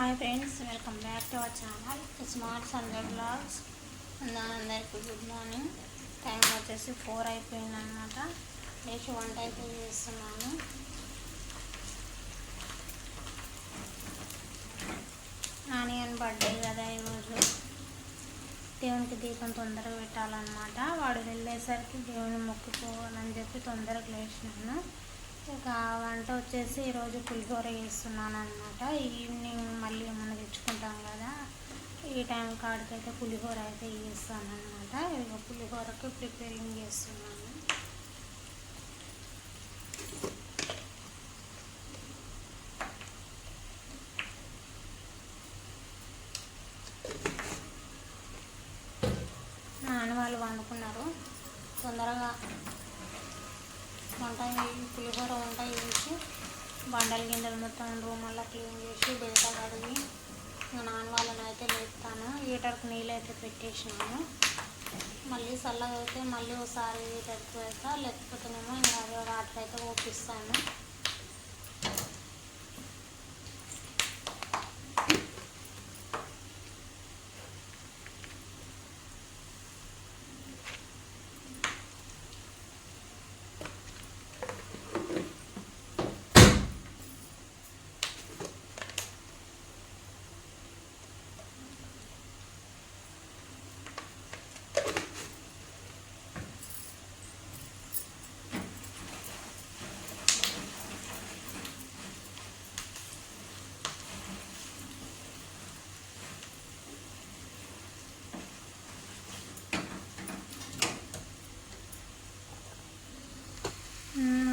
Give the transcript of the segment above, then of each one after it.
Hi friends welcome back to our channel. Smart Sundar vlogs అందరికీ. Good morning time వచ్చేసి four అయిపోయింది అనమాట లేచి వంట అయితే చేస్తున్నాను. నానియన్ బర్త్డే కదా ఈరోజు. దేవునికి దీపం తొందరగా పెట్టాలన్నమాట. వాడు వెళ్ళేసరికి దేవుని మొక్కుకోవాలని చెప్పి తొందరగా లేచినాను. ఇంకా వంట వచ్చేసి ఈరోజు పులిహోర చేస్తున్నాను అనమాట ఈవినింగ్ మళ్ళీ ఏమన్నా తెచ్చుకుంటాం కదా ఈ టైం కాడికైతే పులిహోర అయితే చేస్తాను అనమాట ఇక పులిహోరకి ప్రిపేరింగ్ చేస్తున్నాను నాన్న వాళ్ళు వండుకున్నారు తొందరగా వంట చేసి పులిహోర వంట చేసి బండల గిండలు మొత్తం రూమ్ అలా క్లీన్ చేసి బయట కడిగి ఇంకా నాన్న వాళ్ళని అయితే లీటర్కి నీళ్ళు అయితే పెట్టేసినాను మళ్ళీ చల్లగా అయితే మళ్ళీ ఒకసారి తక్కువ పెడతా లేకపోతేనేమో ఇంకా అదే వాటర్ అయితే ఓపిస్తాము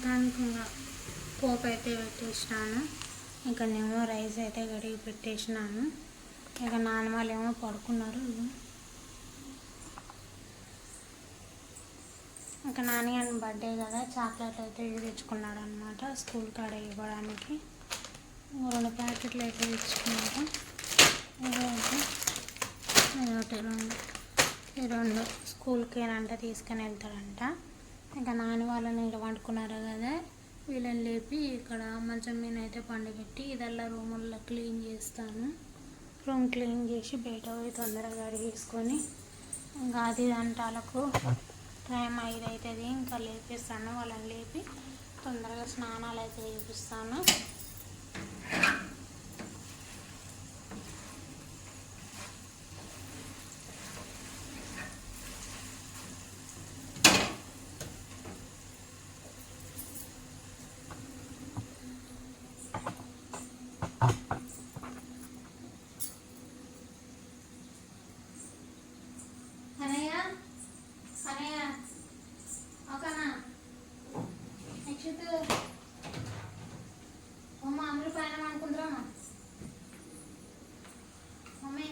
మొత్తానికి ఇంకా పోపు అయితే పెట్టేసినాను. ఇంకా నేను రైస్ అయితే గడిగి పెట్టేసినాను. ఇక నాన్న వాళ్ళు ఏమో పడుకున్నారు. ఇంకా నాని బర్త్డే కదా చాక్లెట్ అయితే ఇది తెచ్చుకున్నాడు అనమాట స్కూల్ కాడ ఇవ్వడానికి. రెండు ప్యాకెట్లు అయితే తెచ్చుకున్నాడు. ఇవి అయితే ఒకటి రెండు. ఈ రెండు స్కూల్కి ఏనంట తీసుకుని వెళ్తాడంట. ఇంకా నాని వాళ్ళని ఇక్కడ వండుకున్నారు కదా. వీళ్ళని లేపి ఇక్కడ మంచం మీద అయితే పండబెట్టి ఇదల్లా రూముల్లో క్లీన్ చేస్తాను. రూమ్ క్లీన్ చేసి బయట పోయి తొందరగా అడిగేసుకొని ఇంకా అది అంటాలకు టైం ఐదు అవుతుంది ఇంకా లేపిస్తాను. వాళ్ళని లేపి తొందరగా స్నానాలు అయితే చేపిస్తాను. అమ్మ అందరూ పైన అనుకుంటున్నామా మమ్మీ.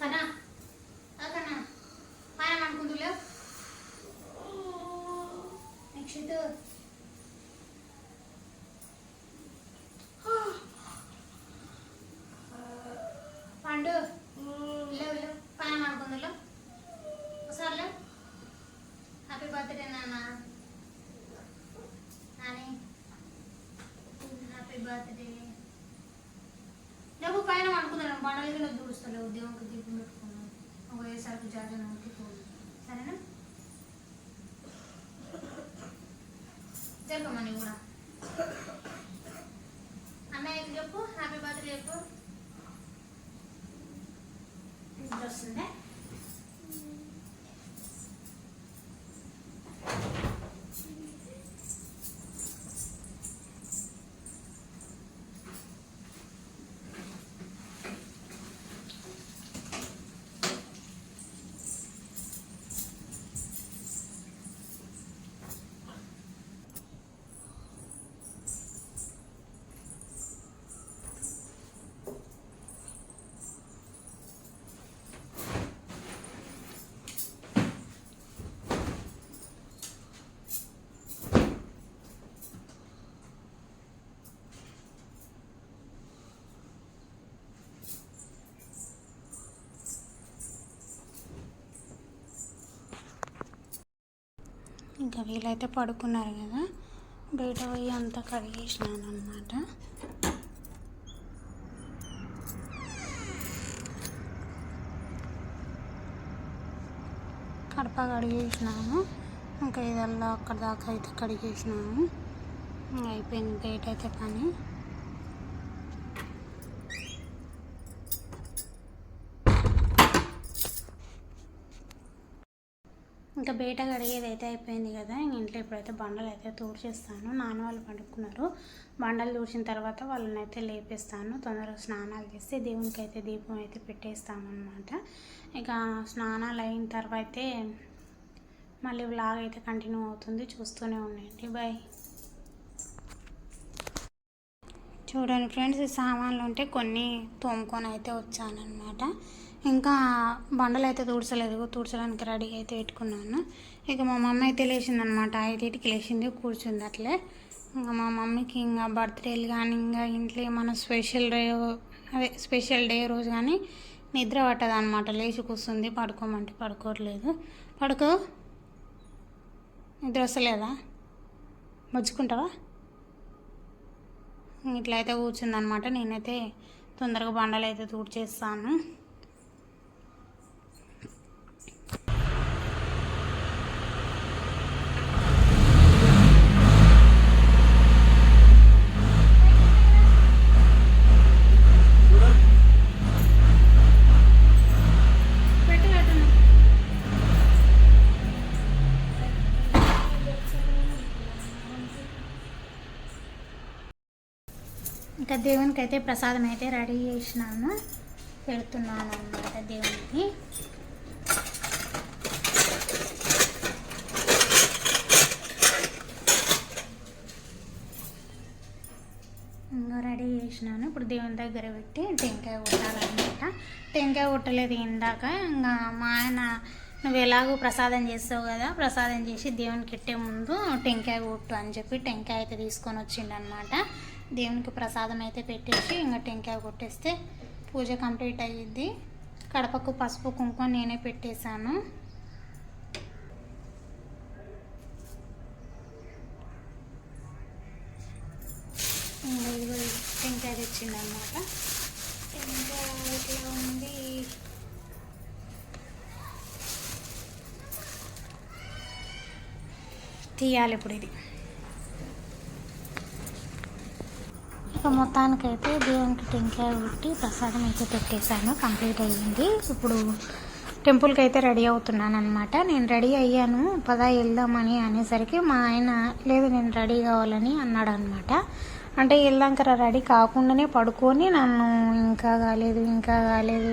కనా కనా పైన అనుకుంటులే నెక్స్ట్ పండు లేవు లేవు పైన అనుకుందులో ఒకసారి లేవు హ్యాపీ బర్త్డే నాన్న నాని హ్యాపీ బర్త్డే లేవు పైన అనుకుందాం బండలు కూడా దూడుస్తలేవు దేవునికి దీపం పెట్టుకున్నాం పోయేసరికి జాగ్రత్త నొక్కిపోదు సరేనా జరగమని కూడా అన్నయ్యకి చెప్పు హ్యాపీ బర్త్డే చెప్పు నిద్ర వస్తుందా ఇంకా వీళ్ళైతే పడుకున్నారు కదా. బయట పోయి అంతా కడిగేసినాను అనమాట కడప కడిగేసినాము. ఇంకా ఇదల్లా అక్కడ దాకా అయితే కడిగేసినాము. అయిపోయింది బయట అయితే పని. ఇంకా బయట కడిగేది అయితే అయిపోయింది కదా ఇంట్లో ఇప్పుడైతే బండలు అయితే తూడ్చేస్తాను. నాన్న వాళ్ళు పడుకున్నారు. బండలు తూడ్చిన తర్వాత వాళ్ళని అయితే లేపేస్తాను. తొందరగా స్నానాలు చేస్తే దేవునికి అయితే దీపం అయితే పెట్టేస్తాను అనమాట ఇక స్నానాలు అయిన తర్వాత అయితే మళ్ళీ వ్లాగ్ అయితే కంటిన్యూ అవుతుంది. చూస్తూనే ఉండండి. బాయ్. చూడండి ఫ్రెండ్స్ ఈ సామాన్లు ఉంటే కొన్ని తోముకొని అయితే వచ్చానమాట ఇంకా బండలు అయితే తుడచలేదు తుడచడానికి రెడీ అయితే పెట్టుకున్నాను. ఇక మా మమ్మీ అయితే లేచిందనమాట ఐదింటికి లేచింది కూర్చుంది అట్లే. ఇంకా మా మమ్మీకి ఇంకా బర్త్డేలు కానీ ఇంకా ఇంట్లో ఏమైనా స్పెషల్ డే అదే స్పెషల్ డే రోజు కానీ నిద్ర పట్టదు అనమాట లేచి కూర్చుంది పడుకోమంటే పడుకోవట్లేదు. పడుకో. నిద్ర వస్తలేదా? మచ్చుకుంటావా? ఇట్లా అయితే కూర్చుందనమాట నేనైతే తొందరగా బండలు అయితే తూడ్చేస్తాను. దేవునికి అయితే ప్రసాదం అయితే రెడీ చేసినాను. పెడుతున్నాను అన్నమాట దేవునికి. ఇంకా రెడీ చేసినాను. ఇప్పుడు దేవుని దగ్గర పెట్టి టెంకాయ కొట్టాలన్నమాట. టెంకాయ కొట్టలేదు ఇందాక. ఇంకా మా ఆయన నువ్వు ఎలాగో ప్రసాదం చేస్తావు కదా ప్రసాదం చేసి దేవునికి ఇట్టే ముందు టెంకాయ కొట్టు అని చెప్పి టెంకాయ అయితే తీసుకొని వచ్చిండనమాట దేవునికి ప్రసాదం అయితే పెట్టేసి ఇంకా టెంకాయ కొట్టేస్తే పూజ కంప్లీట్ అయ్యిద్ది. కడపకు పసుపు కుంకుమ నేనే పెట్టేశాను. ఇది టెంకాయ తెచ్చిందనమాట టెంకాయ ఇట్లా ఉంది తీయాలి ఇప్పుడు ఇది. ఇక మొత్తానికైతే దేవునికి టెంకాయ కొట్టి ప్రసాదం అయితే పెట్టేశాను కంప్లీట్ అయ్యింది. ఇప్పుడు టెంపుల్కి అయితే రెడీ అవుతున్నాను అనమాట నేను రెడీ అయ్యాను పదా వెళ్దామని అనేసరికి మా ఆయన లేదు నేను రెడీ కావాలని అన్నాడు అనమాట అంటే వెళ్ళాక రెడీ కాకుండానే పడుకొని నన్ను ఇంకా కాలేదు ఇంకా కాలేదు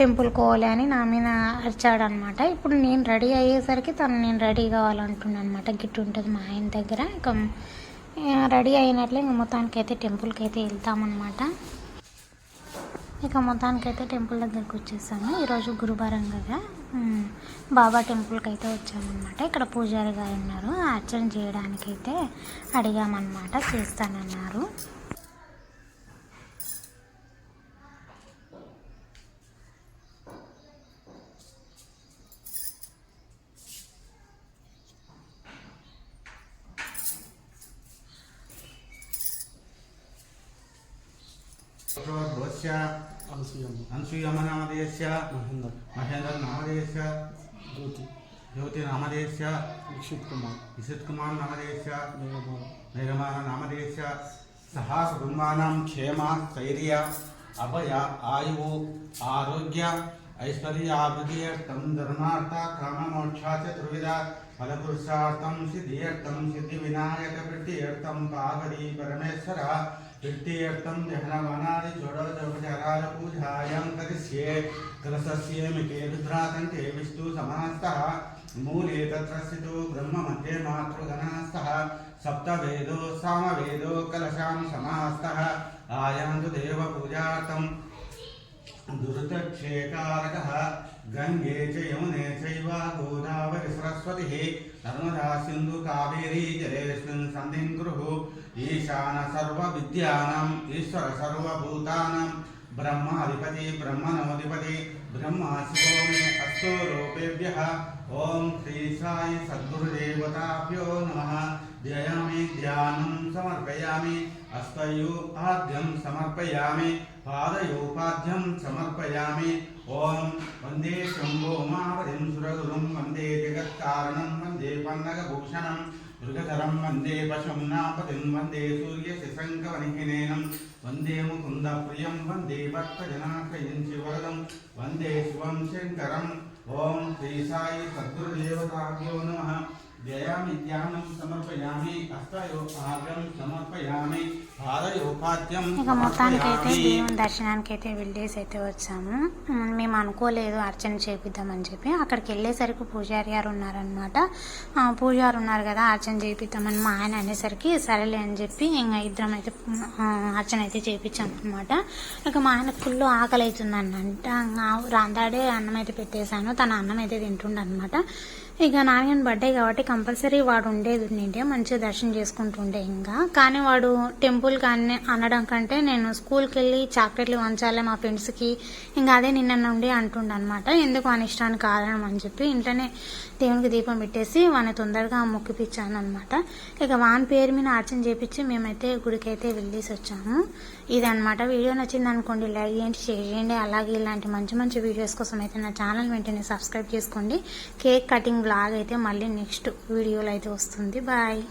టెంపుల్ కోవాలి అని నా మీద అరిచాడనమాట ఇప్పుడు నేను రెడీ అయ్యేసరికి తను నేను రెడీ కావాలంటున్నాను అనమాట గిట్టు ఉంటుంది మా ఆయన దగ్గర. ఇక రెడీ అయినట్లే ఇంక మొత్తానికి అయితే టెంపుల్కి అయితే వెళ్తామన్నమాట. ఇక మొత్తానికి అయితే టెంపుల్ దగ్గరికి వచ్చేసాము. ఈరోజు గురువారం కదా. బాబా టెంపుల్కి అయితే వచ్చామన్నమాట. ఇక్కడ పూజారి గారు ఉన్నారు. అర్చన చేయడానికైతే అడిగామన్నమాట. చేస్తానన్నారు. అనసూయమ్మ అన్సూయమనామధేయస్య మహేందర్. మహేంద్రనామధేయస్య జ్యోతి. జ్యోతినామధేయస్య దీక్షిత్ కుమార్ విశుత్కుమార్. నామధేయస్య మేఘమాల మేఘమాన నామధేయస్య సహా కుటుంబానాం క్షేమ స్థైర్య అభయ ఆయువు ఆరోగ్య ఐశ్వర్యాభివృద్ధియర్థం ధర్మార్థ కామమోక్షా చతుర్విధ ఫలపురుషార్థం సిద్ధియర్థం సిద్ధి వినాయక వృత్తియర్థం పార్వతీ పరమేశ్వర వృత్తియర్థం జహనవనాది షోడశోపచారాల పూజాయాం కరిష్యే కలసస్యేమికే రుద్రాకంఠే విష్ణు సమాస్తః మూలే తత్ర స్థితో బ్రహ్మ మధ్యే మాతృగణస్తః సప్తవేదో సామవేదో కలశాం సమాస్తః ఆయాంతు దేవ పూజార్థం దురితక్షేకారకः గంగే చ యమునే కావేరీ జలేస్మిన్ సంధిం గురు ఈశాన సర్వ విద్యానం ఈశ్వర సర్వభూతానాం బ్రహ్మాధిపతి బ్రహ్మణోధిపతి బ్రహ్మ శివో మే అస్తో రూపేభ్యः ఓం శ్రీ సాయి సద్గురుదేవతాభ్యో నమః ధ్యయామి ధ్యానం సమర్పయామి హస్తయో సమర్పయామి పాదయోపాద్యం సమర్పయామి. ఓం వందే శంభో మాపతిం సురగురుం వందే జగత్కారణం వందే పన్నగభూషణం దుర్గధరం వందే పశుం నాపతిం వందే సూర్య శశంకవనిహినేనం వందే ముకుంద ప్రియం వందే భక్తజనాశ్రయం శివరదం వందే శివం శంకరం. ఓం శ్రీ సాయి సద్గురుదేవతాభ్యో నమ. ఇక మొత్తానికి అయితే సమర్పయామి దేవుని దర్శనానికి అయితే వెళ్ళేసి అయితే వచ్చాము. మేము అనుకోలేదు అర్చన చేపిద్దామని చెప్పి. అక్కడికి వెళ్ళేసరికి పూజారి గారు ఉన్నారనమాట పూజారి ఉన్నారు కదా అర్చన చేపిద్దామని మా ఆయన అనేసరికి సరేలే అని చెప్పి ఇంకా ఇద్దరం అయితే అర్చన అయితే చేయించాం అనమాట ఇక మా ఆయన ఫుల్ ఆకలి అవుతుందనంట రాందాడే అన్నం అయితే పెట్టేశాను. తన అన్నం అయితే తింటుండ అనమాట ఇక నాన్నగారి బర్త్డే కాబట్టి కంపల్సరీ వాడు ఉండేది ఉండిండే మంచిగా దర్శనం చేసుకుంటుండే ఇంకా. కానీ వాడు టెంపుల్ కానీ అనడం కంటే నేను స్కూల్కి వెళ్ళి చాక్లెట్లు వంచాలి మా ఫ్రెండ్స్కి. ఇంకా అదే నిన్న నుండి అంటుండ అనమాట ఎందుకు వాని ఇష్టానికి కారణం అని చెప్పి ఇంట్లోనే దేవునికి దీపం పెట్టేసి వాని తొందరగా మొక్కిపించాను అనమాట ఇక వాని పేరు మీద అర్చన చేపించి మేమైతే గుడికైతే వెళ్ళేసి వచ్చాము. ఇదనమాట వీడియో నచ్చింది అనుకోండి లైక్ చేయండి షేర్ చేయండి. అలాగే ఇలాంటి మంచి మంచి వీడియోస్ కోసం అయితే నా ఛానల్ వెంటనే సబ్స్క్రైబ్ చేసుకోండి. కేక్ కటింగ్ బ్లాగ్ అయితే మళ్ళీ నెక్స్ట్ వీడియోలో అయితే వస్తుంది. బాయ్.